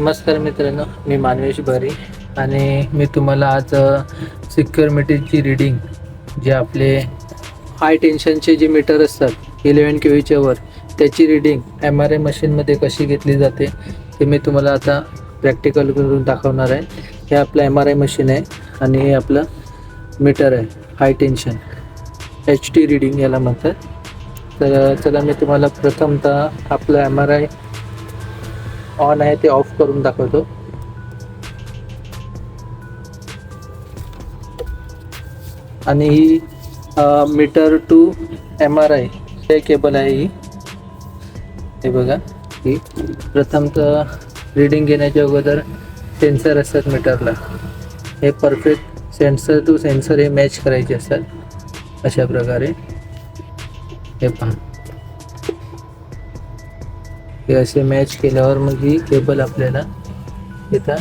नमस्कार मित्रांनो मी मानवेश भरी आणि मी तुम्हाला आज सिक्युअर मीटरची रिडिंग जे आपले हाय टेन्शनचे जे मीटर असतात इलेवन के व्हीच्या वर त्याची रिडिंग एम आर आय मशीनमध्ये कशी घेतली जाते ते मी तुम्हाला आता प्रॅक्टिकल करून दाखवणार आहे. हे आपलं एम आर आय मशीन आहे आणि हे आपलं मीटर आहे high tension H T reading याला म्हणतात. तर चला मी तुम्हाला प्रथमतः आपलं एम आर आय ऑन आहे ते ऑफ करून दाखवतो. आणि ही metre to M R I हे केबल आहे ही. हे बघा ही प्रथमतः रिडिंग घेण्याच्या अगोदर सेन्सर असतात मीटरला. हे परफेक्ट सेन्सर टू सेन्सर हे मॅच करायचे असतात. अशा प्रकारे. हे पहा. हे असे मॅच केल्यावर मग ही केबल आपल्याला इथं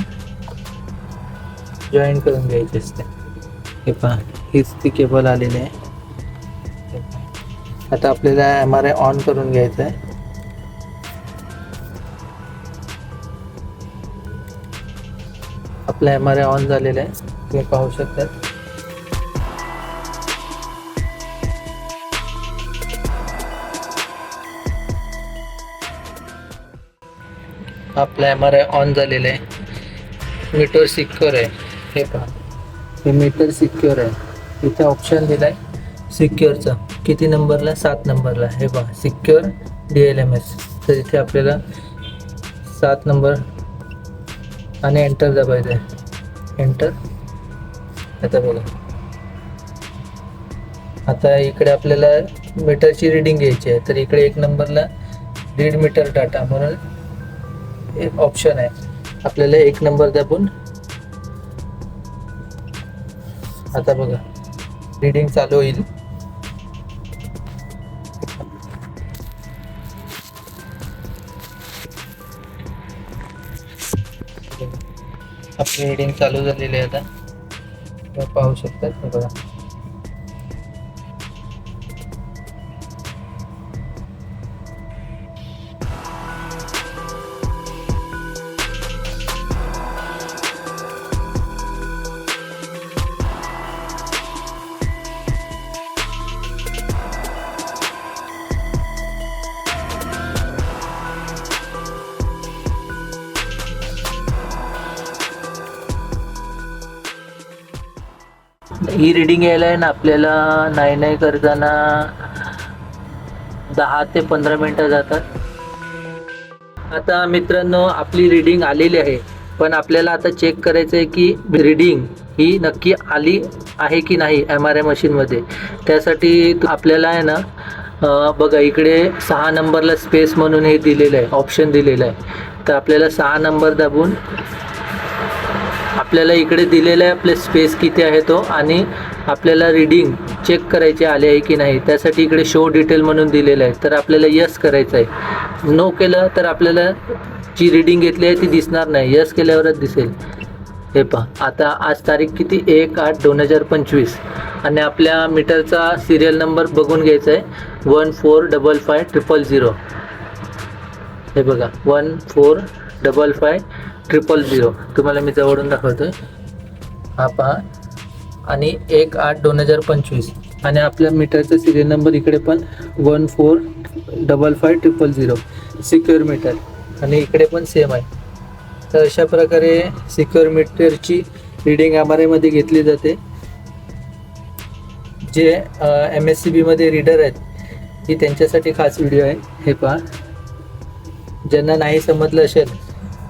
जॉईन करून घ्यायची असते. केबल आहे. आता आपल्याला एम आर आय ऑन आहे. आपला एम आर आय ऑन आहे. तुम्ही पाहू शकतात हा एम आर आय ऑन झालेला आहे मीटर सिक्युअर आहे हे पहा। हे मीटर सिक्युअर आहे इथे ऑप्शन दिला आहे सिक्युअरचा किती नंबरला सात नंबरला हे पहा। Secure D L M S तर इथे आपल्याला सात नंबर आणि एंटर दाबायचं आहे एंटर आता बघा. आता इकडे आपल्याला मीटरची रिडिंग घ्यायची आहे. तर इकडे एक नंबरला दीड मीटर डाटा म्हणून एक ऑप्शन आहे. आपल्याला एक नंबर दाबून आता बघा. रिडिंग चालू होईल. आपली रिडिंग चालू झालेली आहे आता. पाहू शकतात बघा. ही रिडिंग यायला आहे ना आपल्याला नाही नाही करताना दहा ते पंधरा मिनटं जातात. आता मित्रांनो आपली रिडिंग आलेली आहे. पण आपल्याला आता चेक करायचं आहे की रिडिंग ही नक्की आली आहे की नाही एम आर आय मशीनमध्ये त्यासाठी आपल्याला आहे ना बघा इकडे सहा नंबरला स्पेस म्हणून हे दिलेलं आहे ऑप्शन दिलेलं आहे. तर आपल्याला सहा नंबर दाबून आपल्याला इकडे दिलेला आहे आपले स्पेस किती आहे तो? आणि आपल्याला रिडिंग चेक करायचे आले आहे की नाही? त्यासाठी इकडे शो डिटेल म्हणून दिलेलं आहे. तर आपल्याला यस करायचं आहे. नो केलं तर आपल्याला जी रिडिंग घेतली आहे ती दिसणार नाही. यस केल्यावरच दिसेल. हे पहा. आता आज तारीख किती? एक आठ दोन हजार पंचवीस. आणि आपल्या मीटरचा सिरियल नंबर बघून घ्यायचा आहे. One four double five triple zero. हे बघा. One four double five triple zero तुम्हाला मी जवळून दाखवतोय. हा पहा. आणि एक आठ दोन हजार पंचवीस. आणि आपल्या मीटरचा सिरियल नंबर इकडे पण one four double five triple zero. Secure metre आणि इकडे पण सेम आहे. तर अशा प्रकारे सिक्युअर मीटरची रिडिंग एम आर आयमध्ये घेतली जाते. जे एम एस सी बीमध्ये रीडर आहेत ही त्यांच्यासाठी खास व्हिडिओ आहे. हे पहा. ज्यांना नाही समजलं असेल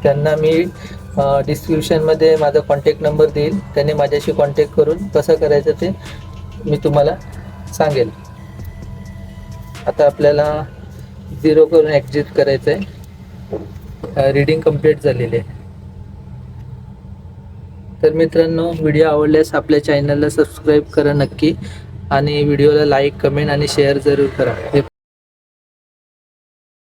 त्यांना मी डिस्क्रिप्शनमध्ये माझा कॉन्टॅक्ट नंबर देईल. त्यांनी माझ्याशी कॉन्टॅक्ट करून कसं करायचं ते मी तुम्हाला सांगेल. आता आपल्याला झिरो करून ॲक्झिट करायचं आहे रिडिंग कंप्लीट झालेली आहे. तर मित्रांनो व्हिडिओ आवडल्यास आपल्या चॅनलला सबस्क्राईब करा नक्की. आणि व्हिडिओला लाईक कमेंट आणि शेअर जरूर करा. हे